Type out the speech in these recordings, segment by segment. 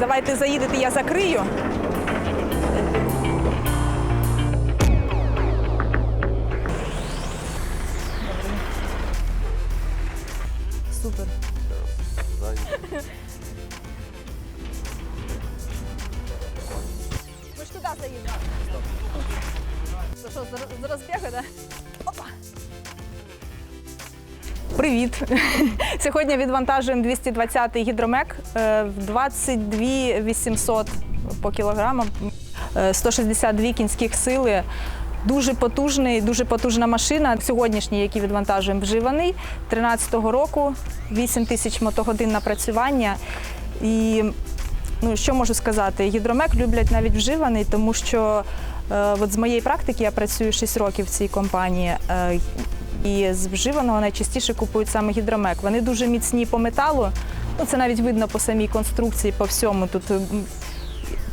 давайте заїдете, я закрию. Супер. Ми ж туди заїдемо. Що, з розбігу, так? Опа! Привіт! Сьогодні відвантажуємо 220-й гідромек е, в 22 800 по кілограмам, е, 162 кінських сили. Дуже потужний, дуже потужна машина. Сьогоднішній, який відвантажуємо, вживаний 13-го року, 8 тисяч мотогодин напрацювання. І ну, що можу сказати? Гідромек люблять навіть вживаний, тому що е, от з моєї практики я працюю 6 років в цій компанії. Е, і з вживаного найчастіше купують саме гідромек. Вони дуже міцні по металу. Ну, це навіть видно по самій конструкції, по всьому. Тут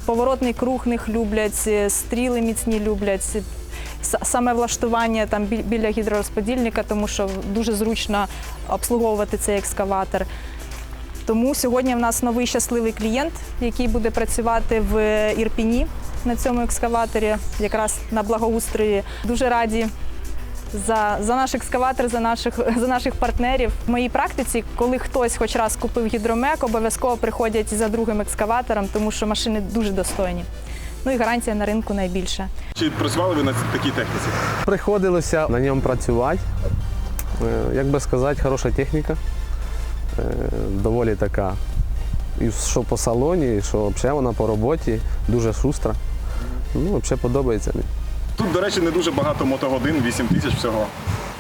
поворотний круг них люблять, е, стріли міцні люблять. Саме влаштування там біля гідророзподільника, тому що дуже зручно обслуговувати цей екскаватор. Тому сьогодні в нас новий щасливий клієнт, який буде працювати в Ірпіні на цьому екскаваторі, якраз на благоустрої. Дуже раді за, за наш екскаватор, за наших, за наших партнерів. В моїй практиці, коли хтось хоч раз купив гідромек, обов'язково приходять за другим екскаватором, тому що машини дуже достойні. Ну і гарантія на ринку найбільша. Чи працювали ви на такій техніці? Приходилося на ньому працювати. Е, Як би сказати, хороша техніка. Е, Доволі така. І що по салоні, і що взагалі вона по роботі, дуже шустра. Ну, взагалі подобається мені. Тут, до речі, не дуже багато мотогодин, 8 тисяч всього.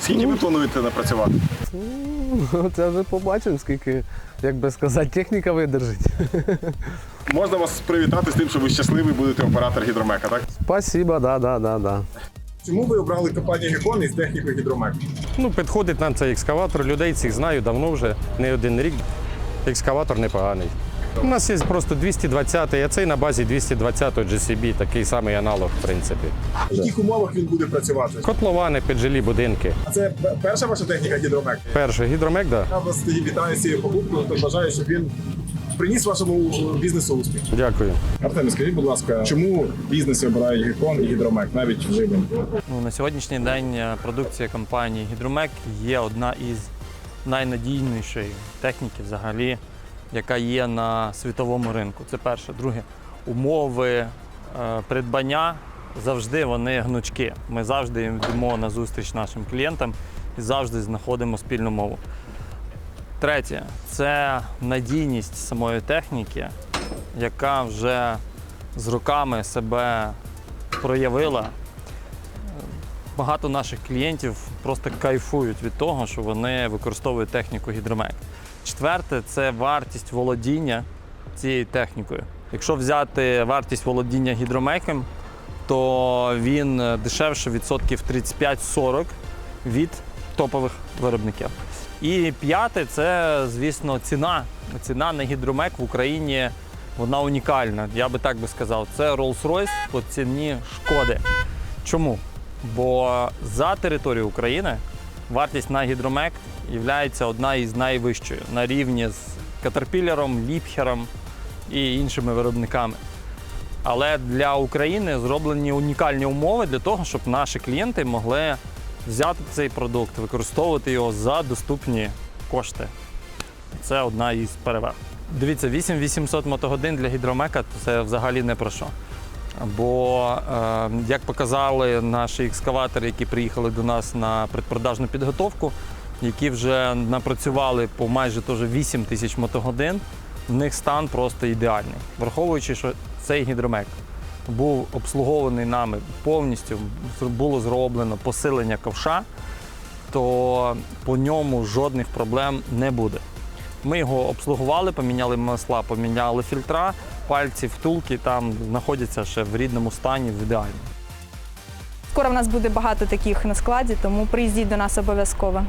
Скільки ви плануєте напрацювати? Ну, Це вже побачимо, скільки, як би сказати, техніка видержить. Можна вас привітати з тим, що ви щасливий будете оператор гідромека, так? Спасибо, да, да, да, да. Чому ви обрали компанію Гекон із технікою гідромек? Ну, підходить нам цей екскаватор, людей цих знаю давно вже, не один рік. Екскаватор непоганий. У нас є просто 220-й, а цей на базі 220 GCB, такий самий аналог, в принципі. В яких умовах він буде працювати? Котловани, піджилі будинки. А це перша ваша техніка гідромек? Перший гідромек, да? Я вас тоді вітаю з цією покупкою, то бажаю, щоб він приніс вашому бізнесу успіх. Дякую. Артем, скажіть, будь ласка, чому бізнеси обирають Гекон і гідромек, навіть вживані? Ну, на сьогоднішній день е, продукція компанії Гідромек є одна із найнадійнішої техніки взагалі, яка є на світовому ринку. Це перше. Друге, умови е, придбання завжди вони гнучки. Ми завжди йдемо на зустріч нашим клієнтам і завжди знаходимо спільну мову. Третє це надійність самої техніки, яка вже з роками себе проявила багато наших клієнтів просто кайфують від того, що вони використовують техніку гідромек. Четверте це вартість володіння цією технікою. Якщо взяти вартість володіння гідромеком, то він дешевше відсотків 35-40 від топових виробників. І п'яте це, звісно, ціна. Ціна на гідромек в Україні вона унікальна. Я би так би сказав. Це Rolls-Royce по ціні шкоди. Чому? Бо за територією України вартість на гідромек є одна із найвищою на рівні з Caterpillar, Ліпхером і іншими виробниками. Але для України зроблені унікальні умови для того, щоб наші клієнти могли взяти цей продукт, використовувати його за доступні кошти. Це одна із переваг. Дивіться, 8800 мотогодин для гідромека це взагалі не про що. Бо, е, як показали наші екскаватори, які приїхали до нас на предпродажну підготовку, які вже напрацювали по майже теж 8 тисяч мотогодин, в них стан просто ідеальний. Враховуючи, що цей гідромек був обслугований нами повністю, було зроблено посилення ковша, то по ньому жодних проблем не буде. Ми його обслугували, поміняли масла, поміняли фільтра, пальці, втулки там знаходяться ще в рідному стані, в ідеальному. Скоро в нас буде багато таких на складі, тому приїздіть до нас обов'язково.